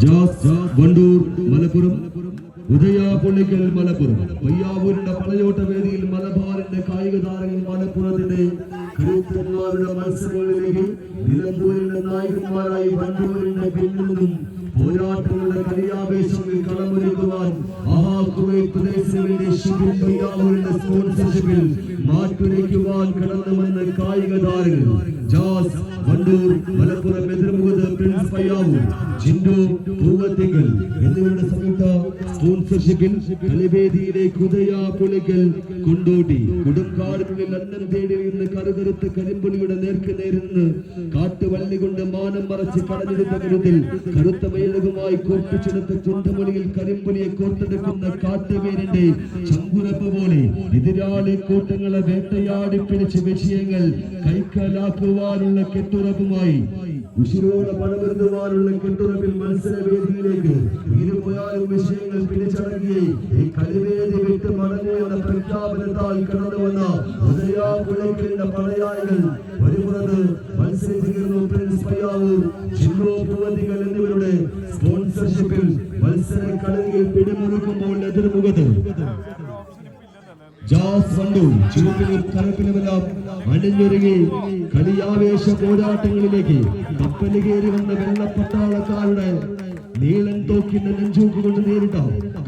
ജോസ് വണ്ടൂർ മലപ്പുറം ഉദയ പുള്ളിക്കൽ മലപ്പുറം പയ്യാവൂരിന്റെ പളയോട്ട വേദിയിൽ മലബാറിന്റെ കായിക താരങ്ങൾ മലപ്പുറത്തിന്റെ കരുത്തന്മാരുടെ മത്സരങ്ങളിലേക്ക് നിലമ്പൂരിന്റെ നായകന്മാരായി വണ്ടൂരിന്റെ പിന്നിൽ നിന്നും പോരാട്ടങ്ങളുടെ കളിയാവേശങ്ങളിൽ കളമൊരുക്കുവാൻ സ്പോൺസർഷിപ്പിൽ മാറ്റുരയ്ക്കുവാൻ കടന്നു വന്ന കായിക താരങ്ങൾ ജാസ് വണ്ടൂർ മലപ്പുറം എതിർമുഖത്ത് പയ്യാവൂർ ജിൻഡു പൂവത്തിങ്കൽ എന്നിവരുടെ സംയുക്ത സ്പോൺസർഷിപ്പിൽ തലവേദിയിലേക്ക് ഉദയ കൊണ്ടോടി. കൊടുങ്കാടുകളിൽ അന്നം തേടി നിന്ന് കറുകറുത്ത് കരിമ്പുലിയുടെ നേർക്ക് നേരുന്ന് കാട്ടുവള്ളി കൊണ്ട് മാനം മറച്ച് കടഞ്ഞെടുത്ത കരുത്തിൽ കറുത്ത മേലകുമായി കോർപ്പിച്ചെടുത്ത ചുണ്ടമൊഴിയിൽ കരിമ്പുലിയെ കോർത്തെടുക്കുന്ന കാട്ടുപേരിന്റെ ചങ്കുരപ്പ് പോലെ എതിരാളി കൂട്ടങ്ങളെ വേട്ടയാടി പിടിച്ച് വിഷയങ്ങൾ കൈക്കലാക്കുവാനുള്ള കെട്ടുറപ്പുമായി. ഉശിരോടെ പണമെടുക്കുവാനുള്ള കെട്ടുറപ്പിൽ മത്സരവേദിയിലേക്ക് ഇരുപോയാലും വിഷയങ്ങൾ പിടിച്ചടങ്ങി. ഈ കളിവേദി വിട്ട് മടങ്ങും എന്ന പ്രഖ്യാപനത്താൽ കടന്നു വന്ന ഉദയാകുളയ്ക്കലിന്റെ പടയാളികൾ. ഒരു പുറത്ത് മത്സരിച്ചിരുന്നു പ്രിൻസ് പയ്യാവൂർ ചിന്നോ പൂവതികൾ എന്നിവരുടെ സ്പോൺസർഷിപ്പിൽ മത്സര കളിയിൽ പിടിമുറുക്കുമ്പോൾ എതിർമുഖത്ത് കളിയാവേശ പോരാട്ടങ്ങളിലേക്ക് കപ്പലുകേറി വന്ന വെള്ളപ്പട്ടാളക്കാരുടെ നീളൻ തോക്കിന്റെ നെഞ്ചൂക്ക് കൊണ്ട് നേരിട്ട?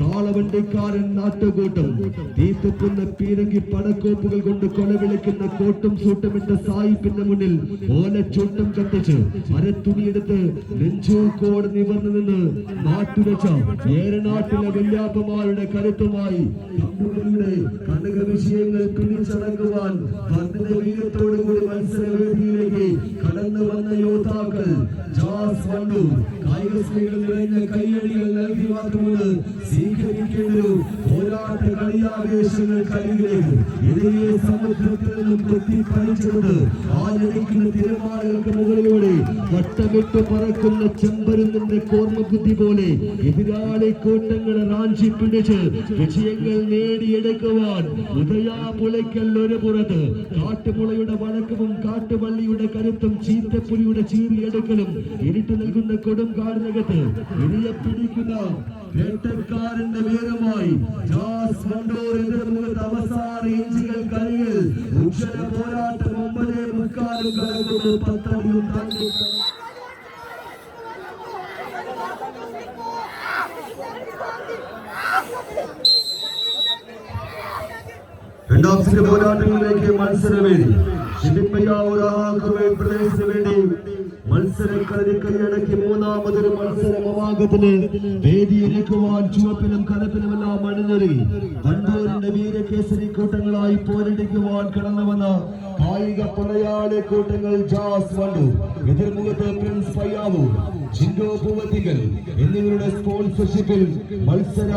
കാളവണ്ടിക്കാരൻ നാട്ടുകൂട്ടം. തീത്തുക്കുന്ന പീരങ്കി പടക്കോപ്പുകൾ കൊണ്ട് കൊലവിളിക്കുന്ന കോട്ടും സൂട്ടുമിട്ട സായിപ്പിന്റെ മുന്നിൽ ഓലച്ചൂട്ടം കത്തിച്ച് അരത്തുണിയെടുത്ത് നെഞ്ചൂക്കോട് നിവർന്നു നിന്ന് നാട്ടുരച്ച ഏറനാട്ടിലെ വല്യാപ്പമാരുടെ കരുത്തുമായി കനക വിഷയങ്ങൾ പിടിച്ചടക്കുവാൻ പന്തിന്റെ വീരത്തോടു കൂടി മത്സരവേദിയിലേക്ക് കടന്നു വന്ന യോദ്ധാക്കൾ ജാസ് വണ്ടു കായിക സ്ത്രീകൾ നിറഞ്ഞ കയ്യടികൾ നൽകി മാത്രമാണ് സ്വീകരിക്കേണ്ട ഒരു പോരാട്ട കളിയാവേശങ്ങൾ കരികിലേക്ക് ഇതേ സമുദ്രത്തിൽ നിന്നും കൊത്തി പറിച്ചുകൊണ്ട് ആഞ്ഞടിക്കുന്ന തിരമാലകൾക്ക് മുകളിലൂടെ വട്ടമിട്ട് പറക്കുന്ന ചെമ്പരുന്നിന്റെ കോർമ്മബുദ്ധി പോലെ എതിരാളി കൂട്ടങ്ങളെ റാഞ്ചി പിടിച്ച് വിജയങ്ങൾ നേടിയെടുക്കുവാൻ ഉദയാപുലയ്ക്കൽ ഒരു പുറത്ത് കാട്ടുമുളയുടെ വഴക്കവും കാട്ടുവള്ളിയുടെ കരുത്തും ചീത്തപ്പുലിയുടെ ചീറിയെടുക്കലും ഇരുട്ട് നൽകുന്ന കൊടും കാടിനകത്ത് ഇരയെ പിടിക്കുന്ന വേട്ടക്കാരന്റെ വീരമായി ജാസ് വണ്ടൂർ എതിർമുഖത്ത് അവസാന ഇഞ്ചികൾ കരിയിൽ ഉജ്ജല പോരാട്ടം ഒമ്പതേ മുക്കാലും കടക്കുന്നു. പത്തടിയും താണ്ടി രണ്ടാം പോരാട്ടങ്ങളിലേക്ക് മത്സരവേദി പ്രദേശത്തിന് വേണ്ടി മത്സരക്കളരി മൂന്നാമതൊരു മത്സര ചുവപ്പിലും കൂട്ടങ്ങളായി പോരടിക്കുവാൻ കടന്നുവന്ന കായിക പടയാളി കൂട്ടങ്ങൾ ജാസ് വണ്ടൂർ എതിർമുഖത്ത് പ്രിൻസ് പയ്യാവൂർ പൂവത്തികൾ എന്നിവരുടെ സ്പോൺസർഷിപ്പിൽ മത്സര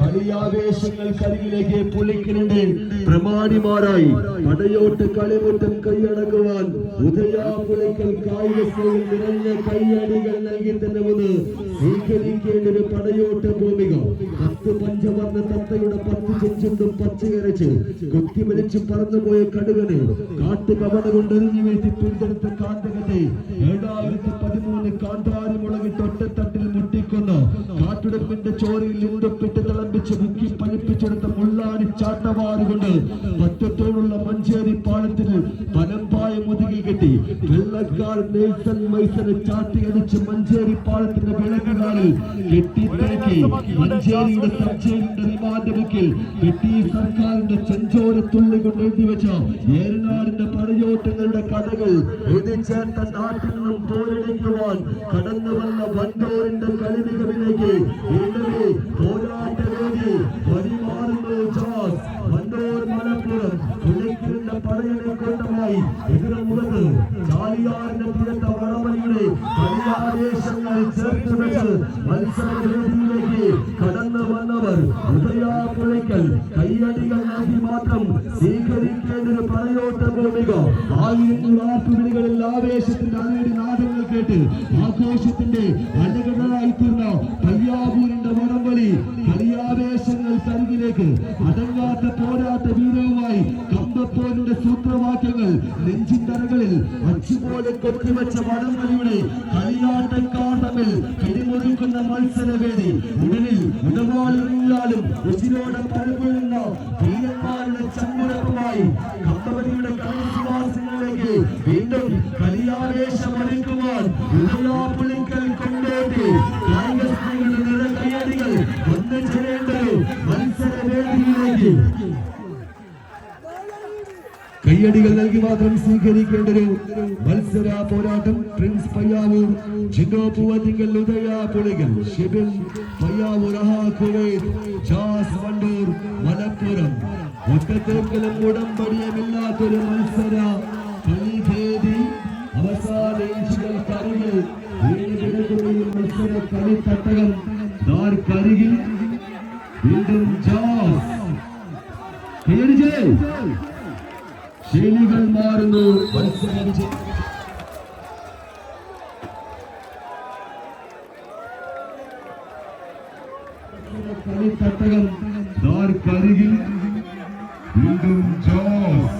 കളിയാവേശങ്ങൾ കരികിലേക്ക് പുലിക്കലിന്റെ പ്രമാണിമാരായി പടയോട്ട് കളിമുറ്റം കൈയടക്കുവാൻ ഉദയാ പുലിക്കൽ കായിക സ്കൂളിൽ നിറഞ്ഞ കയ്യടികൾ നൽകി തന്നെ വന്ന് സ്വീകരിക്കേണ്ട ഒരു പടയോട്ട ഭൂമിക. പത്ത് പഞ്ചവർണ തത്തയുടെ പത്ത് ചെഞ്ചുണ്ടും പച്ചയരച്ച് കുത്തിവലിച്ച് പറന്നുപോയ കടുകനെ കവട കൊണ്ട് എറിഞ്ഞു വീഴ്ത്തി പിന്തെടുത്ത കാന്തകത്തെ ഏഴായിരത്തി പതിമൂന്ന് കാന്താരി മുളകിട്ട് ഒറ്റത്തട്ടിൽ മുട്ടിക്കൊന്ന് കാട്ടുടപ്പിന്റെ ചോരയിൽ ഉണ്ടപ്പിട്ട് തിളമ്പിച്ച് മുക്കി പനിപ്പിച്ചെടുത്ത മുള്ളാടി ചാട്ടവാറുകൊണ്ട് പറ്റത്തോടുള്ള മഞ്ചേരി വെള്ളക്കാർ നെയ്സൺ ചാട്ടി അടിച്ച് മഞ്ചേരി പാലത്തിന്റെ വിളക്കുകാലിൽ കെട്ടിത്തേക്കി മഞ്ചേരിയുടെ സബ്ജയിലിന്റെ റിമാൻഡ് ബുക്കിൽ കെട്ടി സർക്കാരിന്റെ ചെഞ്ചോര തുള്ളി കൊണ്ട് എഴുതി വെച്ച. ഏറനാടിന്റെ പടയോട്ടങ്ങളുടെ കഥകൾ എഴുതിച്ചേർത്ത നാട്ടിൽ നിന്നും പോരടിക്കുവാൻ കടന്നു വന്ന വണ്ടൂരിന്റെ കളിമികവിലേക്ക് ഇന്നലെ പോരാട്ടവേദി പരിമാറുന്നു ജോസ് വണ്ടൂർ മലപ്പുറം പുള്ളിക്കിന്റെ പടയണി കൂട്ടമായി എതിർമുഖത്ത് ചാലിയാറിന്റെ തീരത്ത വടവലിയുടെ കളിയാവേശങ്ങൾ ചേർത്ത് വെച്ച് മത്സരവേദിയിലേക്ക് കടന്നു കയ്യടികൾ മാത്രം ഒരു നാദങ്ങൾ കേട്ട് അടങ്ങാത്ത പോരാട്ട കമ്പപ്പോരുടെ സൂത്രവാക്യങ്ങൾ നെഞ്ചിന്തറകളിൽ അച്ചുപോലെ കൊത്തിവെച്ച വടംവലിയുടെ കളിയാട്ടക്കാർ തമ്മിൽ പിടിമുറുക്കുന്ന മത്സരവേദി ഉടലിൽ ഉടവാളിരുന്നാലും ഉസിരോടെ പഴുകുന്ന പ്രിയന്മാരുടെ ചങ്കുറപ്പുമായി കമ്പവതിയുടെ കടൽസിവാസങ്ങളിലേക്ക് വീണ്ടും കളിയാവേശം ഒരുക്കുവാൻ ഉദയാപുളിക്കൽ കൊണ്ടോട്ടി കായിക സ്ത്രീകളുടെ നിറ കയ്യടികൾ വന്നു ചേരേണ്ടത് മത്സരവേദിയിലേക്ക്. കയ്യടികൾ നൽകി മാത്രം സ്വീകരിക്കേണ്ട ഒരു മത്സര പോരാട്ടം പ്രിൻസ് പയ്യാവൂർ ജിന്നോ പൂവത്തിങ്കൽ ഉദയ പുളികൾ ഷിബിൻ പയ്യാവൂർ ജാസ് വണ്ടൂർ മലപ്പുറം. ഒറ്റത്തേക്കലും ഉടമ്പടിയുമില്ലാത്തൊരു മത്സര കളിഭേദി അവസാന ഇഞ്ചുകൾ കരുകിൽ വീണ് കിടക്കുന്ന മത്സര കളിത്തട്ടകം കരികിൽ വീണ്ടും ജാസ്. കയ്യടിച്ചേ ശൈലികൾ മാറുന്നു. കളിത്തട്ടകം കരികിൽ വീണ്ടും ജോസ്.